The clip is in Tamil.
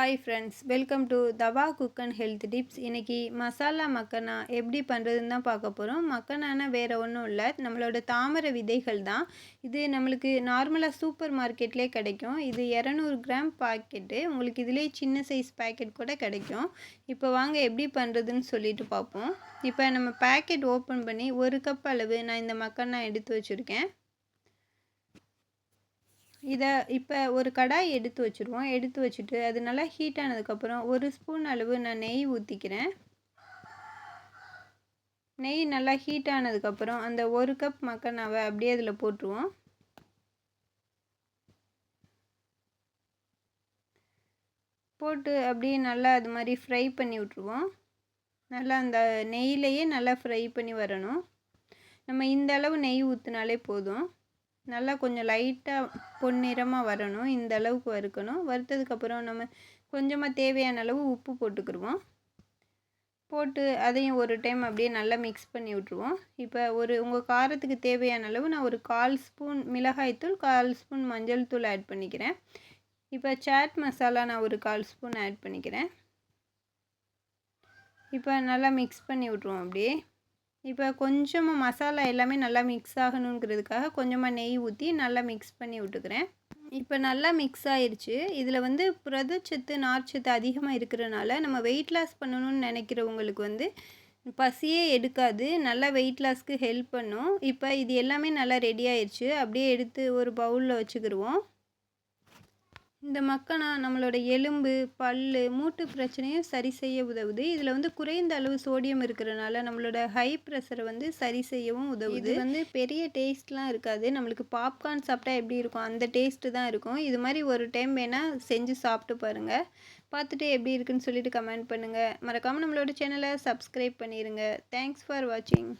Hi friends welcome to Tawa cook and health tips இன்றைக்கி மசாலா மக்கனா எப்படி பண்ணுறதுன்னு தான் பார்க்க போகிறோம் மக்கனானா வேறு ஒன்றும் இல்லை. நம்மளோட தாமரை விதைகள் தான். இது நம்மளுக்கு நார்மலாக சூப்பர் மார்க்கெட்லேயே கிடைக்கும். இது இரநூறு கிராம் பாக்கெட்டு உங்களுக்கு இதிலே சின்ன சைஸ் பேக்கெட் கூட கிடைக்கும். இப்போ வாங்க எப்படி பண்ணுறதுன்னு சொல்லிட்டு பார்ப்போம். இப்போ நம்ம பேக்கெட் ஓப்பன் பண்ணி ஒரு கப் அளவு நான் இந்த மக்கனா எடுத்து வச்சுருக்கேன். இதை இப்போ ஒரு கடாய் எடுத்து வச்சுருவோம். எடுத்து வச்சுட்டு அது நல்லா ஹீட் ஆனதுக்கப்புறம் ஒரு ஸ்பூன் அளவு நான் நெய் ஊற்றிக்கிறேன் நெய் நல்லா ஹீட் ஆனதுக்கப்புறம் அந்த ஒரு கப் மக்கனாவை அப்படியே அதில் போட்டுருவோம். போட்டு அப்படியே நல்லா அது மாதிரி ஃப்ரை பண்ணி விட்ருவோம் நல்லா அந்த நெய்யிலையே நல்லா ஃப்ரை பண்ணி வரணும். நம்ம இந்த அளவு நெய் ஊற்றினாலே போதும். நல்லா கொஞ்சம் லைட்டாக பொன்னிறமாக வரணும். இந்த அளவுக்கு வறுக்கணும். வறுத்ததுக்கப்புறம் நம்ம கொஞ்சமாக தேவையான அளவு உப்பு போட்டுக்கிடுவோம் போட்டு அதையும் ஒரு டைம் அப்படியே நல்லா மிக்ஸ் பண்ணி விட்ருவோம் இப்போ ஒரு உங்கள் காரத்துக்கு தேவையான அளவு நான் ஒரு கால் ஸ்பூன் மிளகாய்த்தூள் கால் ஸ்பூன் மஞ்சள் தூள் ஆட் பண்ணிக்கிறேன். இப்போ சாட் மசாலா நான் ஒரு கால் ஸ்பூன் ஆட் பண்ணிக்கிறேன். இப்போ நல்லா மிக்ஸ் பண்ணி விட்ருவோம் அப்படியே. இப்போ கொஞ்சமாக மசாலா எல்லாமே நல்லா மிக்ஸ் ஆகணுங்கிறதுக்காக கொஞ்சமாக நெய் ஊற்றி நல்லா மிக்ஸ் பண்ணி விட்டுக்கிறேன். இப்போ நல்லா மிக்ஸ் ஆயிடுச்சு இதில் வந்து புரதச்சத்து நார்ச்சத்து அதிகமாக இருக்கிறனால நம்ம வெயிட் லாஸ் பண்ணணும்னு நினைக்கிறவங்களுக்கு வந்து பசியே எடுக்காது. நல்லா வெயிட் லாஸ்க்கு ஹெல்ப் பண்ணும். இப்போ இது எல்லாமே நல்லா ரெடி ஆயிடுச்சு அப்படியே எடுத்து ஒரு பவுலில் வச்சுக்கிடுவோம் இந்த மக்கனா நம்மளோட எலும்பு பல் மூட்டு பிரச்சனையும் சரி செய்ய உதவுது. இதில் வந்து குறைந்த அளவு சோடியம் இருக்கிறனால நம்மளோட ஹை ப்ரெஷரை வந்து சரி செய்யவும் உதவுது. இது வந்து பெரிய டேஸ்ட்லாம் இருக்காது. நம்மளுக்கு பாப்கார்ன் சாப்பிட்டா எப்படி இருக்கும்? அந்த டேஸ்ட்டு தான் இருக்கும். இது மாதிரி ஒரு டைம் வேணால் செஞ்சு சாப்பிட்டு பாருங்கள் பார்த்துட்டு எப்படி இருக்குன்னு சொல்லிட்டு கமெண்ட் பண்ணுங்கள் மறக்காமல் நம்மளோட சேனலை சப்ஸ்கிரைப் பண்ணிடுங்க தேங்க்ஸ் ஃபார் வாட்சிங்